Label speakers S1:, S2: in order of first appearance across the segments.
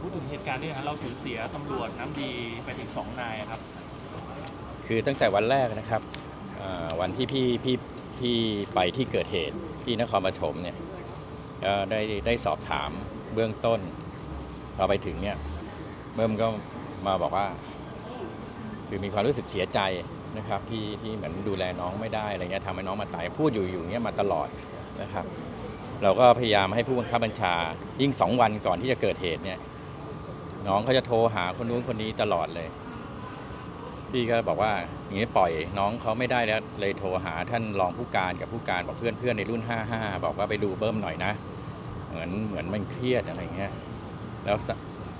S1: พูดถึงเหตุการณ์นี้นะเราสูญเสียตำรวจน้ำดีไปถึงสองนายครับ
S2: คือตั้งแต่วันแรกนะครับวันที่พี่พี่พี่ไปที่เกิดเหตุที่นครปฐมเนี่ยก็ได้ได้สอบถามเบื้องต้นพอไปถึงเนี่ยเบิ้มก็มาบอกว่า คือมีความรู้สึกเสียใจนะครับที่ที่เหมือนดูแลน้องไม่ได้อะไรเงี้ยทำให้น้องมาตายพูดอยู่อยู่เงี้ยมาตลอดนะครับ เราก็พยายามให้ผู้บังคับบัญชายิ่งสองวันก่อนที่จะเกิดเหตุเนี่ย น้องเขาจะโทรหาคนนู้นคนนี้ตลอดเลย พี่ก็บอกว่าอย่างนี้ปล่อยน้องเขาไม่ได้แล้วเลยโทรหาท่านรองผู้การกับผู้การบอกเพื่อนเพื่อนๆในรุ่น 55 บอกว่าไปดูเบิ้มหน่อยนะ เหมือนเหมือนมันเครียดอะไรเงี้ยแล้ว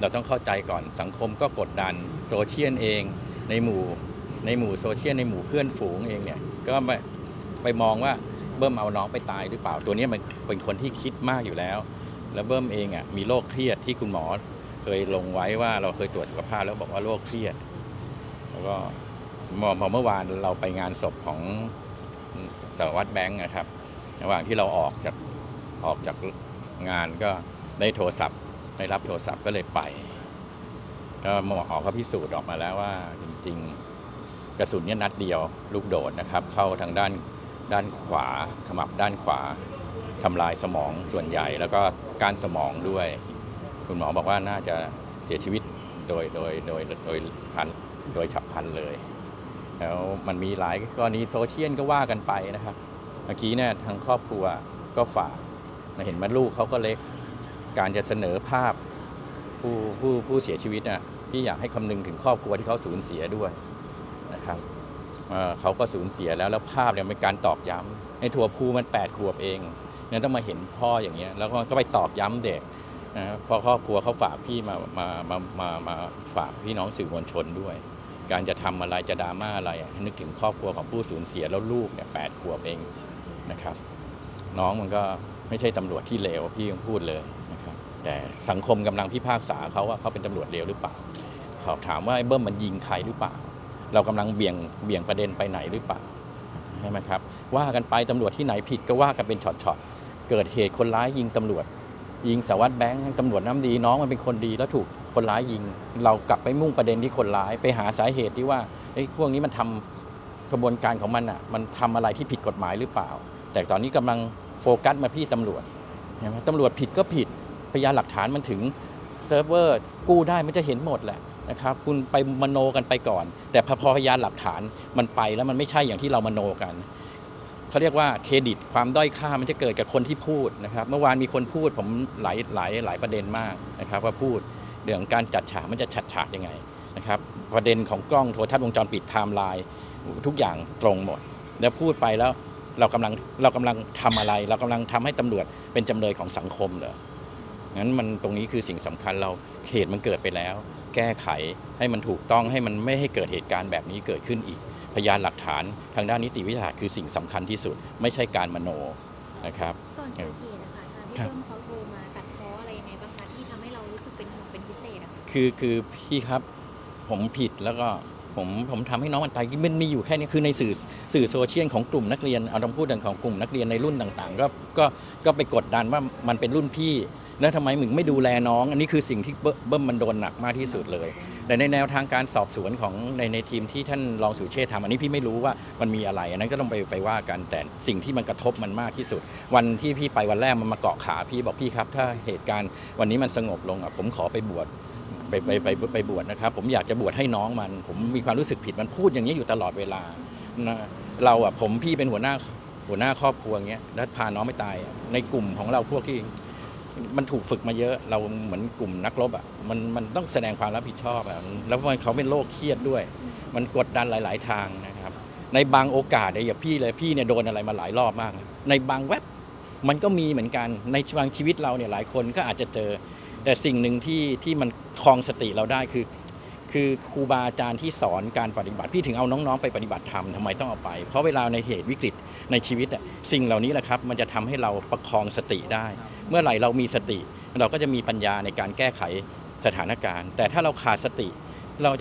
S2: เราต้องเข้าใจก่อนสังคมก็กดดันโซเชียลเองในหมู่ในหมู่โซเชียลในหมู่เพื่อนฝูงเองเนี่ยก็ไปไปมองว่าเบิ้มเอาน้องไปตายหรือเปล่าตัวนี้มันเป็นคนที่คิดมากอยู่แล้ว แล้วเบิ้มเองอะมีโรคเครียดที่คุณหมอ เคยลงไว้ว่าเราเคยตรวจสุขภาพแล้วบอกว่าโรคเครียด แล้วก็เมื่อเมื่อวานเราไปงานศพของสารวัตรแบงค์นะครับ ระหว่างที่เราออกจากออกจากงานก็ได้โทรศัพท์ได้รับโทรศัพท์ก็เลยไปก็หมอเขาพิสูจน์ออกมาแล้วว่าจริง ๆ กระสุนเนี่ยนัดเดียวลูกโดดนะครับ เข้าทางด้านด้านขวาขมับด้านขวาทำลายสมองส่วนใหญ่ แล้วก็ก้านสมองด้วย คุณหมอบอกว่าน่าจะเสียชีวิตโดยโดยโดยโดยพันโดยฉับพลันเลย แล้วมันมีหลายกรณีโซเชียลก็ว่ากันไปนะครับ เมื่อกี้เนี่ยทางครอบครัวก็ฝากเห็นมันลูกเขาก็เล็ก การจะเสนอภาพผู้ผู้ผู้เสียชีวิตน่ะพี่อยากให้คำนึงถึงครอบครัวที่เขาสูญเสียด้วยนะครับเเขาก็สูญเสียแล้วแล้วภาพเนี่ยเป็นการตอกย้ำในถั่วภูมัน8ขวบเองเนี่ยต้องมาเห็นพ่ออย่างเงี้ยแล้วก็ไปตอกย้ำเด็ก นะเพราะครอบครัวเขาฝากพี่มามามามามาฝากพี่น้องสื่อมวลชนด้วย การจะทำอะไรจะดราม่าอะไรนึกถึงครอบครัวของผู้สูญเสียแล้วลูกเนี่ยแปดขวบเองนะครับ น้องมันก็ไม่ใช่ตำรวจที่เลวพี่ยังพูดเลยนะครับ แต่สังคมกำลังพิพากษาเขาว่าเขาเป็นตำรวจเลวหรือเปล่าสอบถามว่าไอ้เบิ้มมันยิงใครหรือเปล่า เรากำลังเบี่ยงเบี่ยงประเด็นไปไหนหรือเปล่าใช่ไหมครับว่ากันไปตำรวจที่ไหนผิดก็ว่ากันเป็นช็อตๆเกิดเหตุคนร้ายยิงตำรวจ ยิงสารวัตรแบงค์ตำรวจน้ำดีน้องมันเป็นคนดีแล้วถูกคนร้ายยิง เรากลับไปมุ่งประเด็นที่คนร้ายไปหาสาเหตุที่ว่าไอ้พวกนี้มันทำกระบวนการของมันอะมันทำอะไรที่ผิดกฎหมายหรือเปล่า แต่ตอนนี้กำลังโฟกัสมาที่ตำรวจเห็นไหมตำรวจผิดก็ผิดพยานหลักฐานมันถึงเซิร์ฟเวอร์กู้ได้มันจะเห็นหมดแหละนะครับคุณไปมโนกันไปก่อน แต่พอพยานหลักฐานมันไปแล้วมันไม่ใช่อย่างที่เรามโนกัน เขาเรียกว่าเครดิตความด้อยค่ามันจะเกิดกับคนที่พูดนะครับ เมื่อวานมีคนพูดผมหลายหลายหลายประเด็นมากนะครับ ว่าพูดเรื่องการจัดฉากมันจะชัดฉากยังไงนะครับประเด็นของกล้องโทรทัศน์วงจรปิดไทม์ไลน์ทุกอย่างตรงหมด แล้วพูดไปแล้วเรากำลังเรากำลังทำอะไร เรากำลังทำให้ตำรวจเป็นจำเลยของสังคมเหรองั้นมันตรงนี้คือสิ่งสำคัญเราเหตุมันเกิดไปแล้ว แก้ไขให้มันถูกต้องให้มันไม่ให้เกิดเหตุการณ์แบบนี้เกิดขึ้นอีก พยานหลักฐานทางด้านนิติวิทยาศาสตร์คือสิ่งสำคัญที่สุด ไม่ใช่การมโนนะครับ
S3: ก่อนเกิดเหตุนะคะทางพี่เบิ้มเขาโทรมาตัดพ้ออะไรยังไงบ้างคะที่ทำให้เรารู้สึกเป็นห่วงเป็นพิเศษอะค่ะ
S2: คือคือพี่ครับผมผิดแล้วก็ผมผมทำให้น้องมันตายมันมีอยู่แค่นี้คือในสื่อสื่อโซเชียลของกลุ่มนักเรียนเอาต้องพูดถึงของกลุ่มนักเรียนในรุ่นต่างๆ ก็ก็ก็ไปกดดันว่ามันเป็นรุ่นพี่ แล้วทำไมมึงไม่ดูแลน้อง อันนี้คือสิ่งที่เบิ้มมันโดนหนักมากที่สุดเลย แต่ในแนวทางการสอบสวนของในในทีมที่ท่านรองสุเชษทำอันนี้พี่ไม่รู้ว่ามันมีอะไร อันนั้นก็ต้องไปไปว่ากันแต่สิ่งที่มันกระทบมันมากที่สุด วันที่พี่ไปวันแรกมันมาเกาะขาพี่บอกพี่ครับ ถ้าเหตุการณ์วันนี้มันสงบลงอะผมขอไปบวชไปไปไปไปบวชนะครับ ผมอยากจะบวชให้น้องมัน ผมมีความรู้สึกผิดมันพูดอย่างนี้อยู่ตลอดเวลานะเราอะผมพี่เป็นหัวหน้าหัวหน้าครอบครัวอย่างเงี้ยแล้วพาน้องไม่ตาย ในกลุ่มของเราพวกที่ มันถูกฝึกมาเยอะ เราเหมือนกลุ่มนักรบอะมันมันต้องแสดงความรับผิดชอบอะแล้วมันเขาเป็นโรคเครียดด้วย มันกดดันหลาย ๆ ทางนะครับ ในบางโอกาสเนี่ยอย่าพี่เลยพี่เนี่ยโดนอะไรมาหลายรอบมาก ในบางแวบมันก็มีเหมือนกันในบางชีวิตเราเนี่ยหลายคนก็อาจจะเจอ แต่สิ่งหนึ่งที่ที่มันคลองสติเราได้คือ คือครูบาอาจารย์ที่สอนการปฏิบัติ พี่ถึงเอาน้องๆไปปฏิบัติธรรมทำไมต้องเอาไป เพราะเวลาในเหตุวิกฤตในชีวิตอะสิ่งเหล่านี้แหละครับ มันจะทำให้เราประคองสติได้ เมื่อไหร่เรามีสติ เราก็จะมีปัญญาในการแก้ไขสถานการณ์ แต่ถ้าเราขาดสติเราจะ